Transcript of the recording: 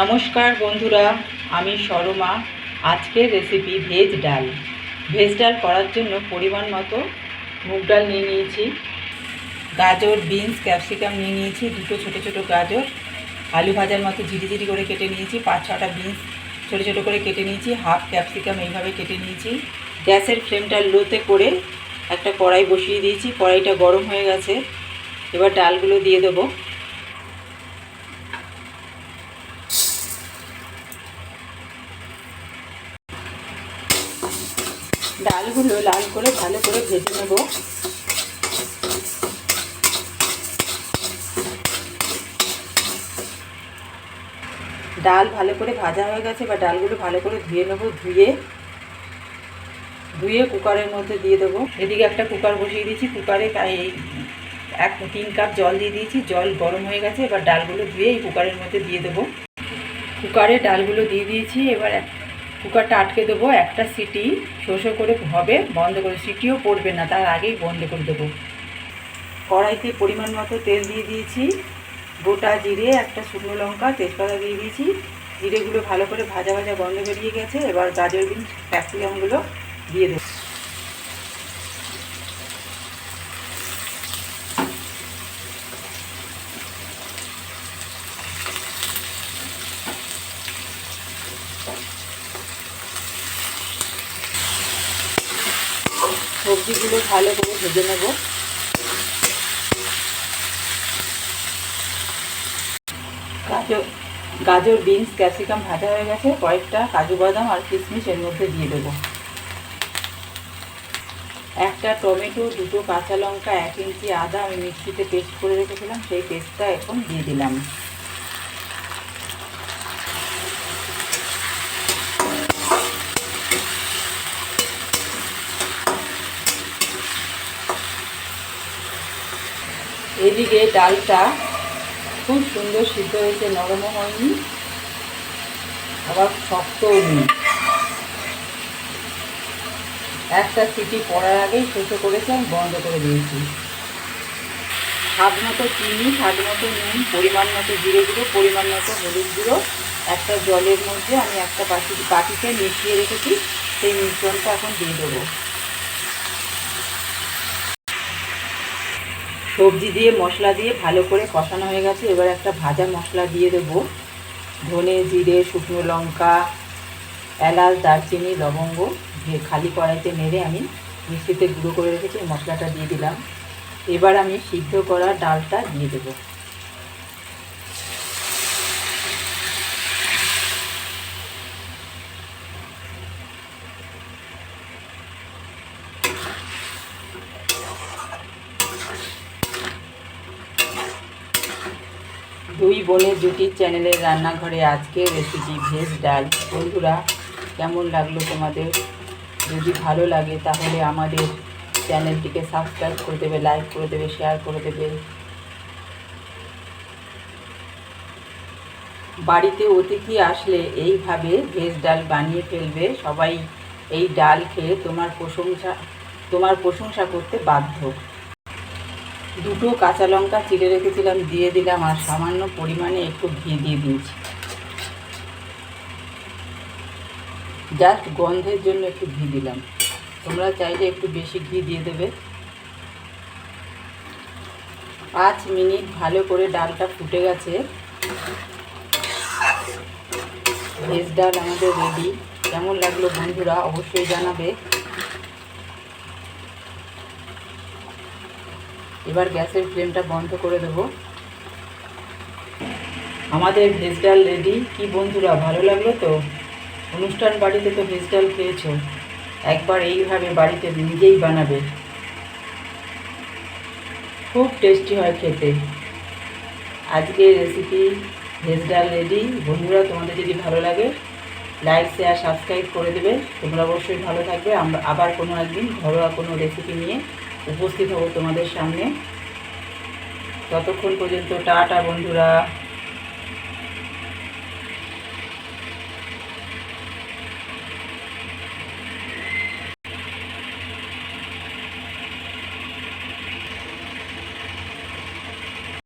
নমস্কার বন্ধুরা, আমি সরমা। আজকের রেসিপি ভেজ ডাল। ভেজ ডাল করার জন্য পরিমাণ মতো মুগ ডাল নিয়ে নিয়েছি। গাজর বিনস ক্যাপসিকাম নিয়ে নিয়েছি, দুটো ছোটো ছোটো গাজর। আলু ভাজার মতো ঝিরি ঝিরি করে কেটে নিয়েছি, পাঁচ ছটা বিনস ছোটো ছোটো করে কেটে নিয়েছি হাফ ক্যাপসিকাম এইভাবে কেটে নিয়েছি। গ্যাসের ফ্লেমটা লোতে করে একটা কড়াই বসিয়ে দিয়েছি, কড়াইটা গরম হয়ে গেছে। এবার ডালগুলো দিয়ে দেবো। ডালগুলো লাল করে ভালো করে ভেজে নেব। ডাল ভালো করে ভাজা হয়ে গেছে বা ডালগুলো ভালো করে ধুয়ে নেব, ধুয়ে। ধুয়ে কুকারের মধ্যে দিয়ে দেবো। এদিকে একটা কুকার বসিয়ে দিয়েছি, কুকারে তাই এক, তিন কাপ জল দিয়ে দিয়েছি, জল গরম হয়ে গেছে, এবার ডালগুলো ধুয়ে এই কুকারের মধ্যে দিয়ে দেবো। কুকারে ডালগুলো দিয়ে দিয়েছি, এবার কুকারটা আটকে দেবো, একটা সিটি শোষো করে হবে, বন্ধ করে, সিটিও পড়বে না, তার আগেই বন্ধ করে দেবো। কড়াইতে পরিমাণ মতো তেল দিয়ে দিয়েছি, গোটা জিরে, একটা শুকনো লঙ্কা, তেজপাতা দিয়ে দিয়েছি, জিরেগুলো ভালো করে ভাজা ভাজা বন্ধ বেরিয়ে গেছে, এবার গাজর বিন ক্যাপসিকামগুলো দিয়ে দেবো। সবজিগুলো ভালো করে ভেজে নেব। গাজর গাজর, বিনস, ক্যাপসিকাম ভাজা হয়ে গেছে। কয়েকটা কাজু বাদাম আর কিশমিশ এর মধ্যে দিয়ে দেবো। একটা টমেটো, দুটো কাঁচা লঙ্কা, এক ইঞ্চি আদা আমি মিক্সিতে পেস্ট করে রেখেছিলাম। সেই পেস্টটা এখন দিয়ে দিলাম। এদিকে ডালটা খুব সুন্দর সিদ্ধ হয়েছে নরমও হয়নি আবার শক্তও নেই একটা সিটি পড়ার আগেই ছোটো করেছে আমি বন্ধ করে দিয়েছি। স্বাদ মতো চিনি স্বাদ মতো নুন, পরিমাণ মতো জিরে গুঁড়ো, পরিমাণ মতো হলুদ গুঁড়ো, একটা জলের মধ্যে আমি একটা বাটি বাটিতে মিশিয়ে রেখেছি, সেই মিশ্রণটা এখন দিয়ে দেবো। সবজি দিয়ে, মশলা দিয়ে ভালো করে কষানো হয়ে গেছে। এবার একটা ভাজা মশলা দিয়ে দেব। ধনে, জিরে, শুকনো লঙ্কা, এলাচ, দারচিনি, লবঙ্গ দিয়ে খালি কড়াইতে মেরে আমি মিষ্টিতে গুঁড়ো করে রেখেছি মশলাটা দিয়ে দিলাম। এবার আমি সিদ্ধ করা ডালটা দিয়ে দেবো। দুই বোনের জুটির চ্যানেলের রান্নাঘরে আজকে রেসিপি ভেজ ডাল। বন্ধুরা, কেমন লাগল তোমাদের? যদি ভালো লাগে তাহলে আমাদের চ্যানেলটিকে সাবস্ক্রাইব করে দেবে লাইক করে দেবে শেয়ার করে দেবে। বাড়িতে অতিথি আসলে এইভাবে ভেজ ডাল বানিয়ে ফেলবে। সবাই এই ডাল খেয়ে তোমার প্রশংসা তোমার প্রশংসা করতে বাধ্য। দুটো কাঁচা লঙ্কা চিড়ে রেখেছিলাম, দিয়ে দিলাম আর সামান্য পরিমাণে একটু ঘি দিয়ে দিয়েছি। জাস্ট গন্ধের জন্য একটু ঘি দিলাম। তোমরা চাইলে একটু বেশি ঘি দিয়ে দেবে। পাঁচ মিনিট ভালো করে ডালটা ফুটে গেছে। ভেজ ডাল আমাদের রেডি কেমন লাগল বন্ধুরা অবশ্যই জানাবে। এবার গ্যাসের ফ্লেমটা বন্ধ করে দেব। আমাদের ভেজ ডাল রেডি। কি বন্ধুরা, ভালো লাগল তো? অনুষ্ঠান বাড়িতে তো ভেজ ডাল খেয়েছো। একবার এইভাবে বাড়িতে নিজেই বানাবে। খুব টেস্টি হয় খেতে। আজকের রেসিপি ভেজ ডাল রেডি। বন্ধুরা, তোমাদের যদি ভালো লাগে লাইক শেয়ার সাবস্ক্রাইব করে দেবে। তোমরা অবশ্যই ভালো থাকবে। আমরা আবার কোনো একদিন ঘরোয়া কোনো রেসিপি নিয়ে উপস্থিত হব তোমাদের সামনে। ততক্ষণ পর্যন্ত টাটা বন্ধুরা।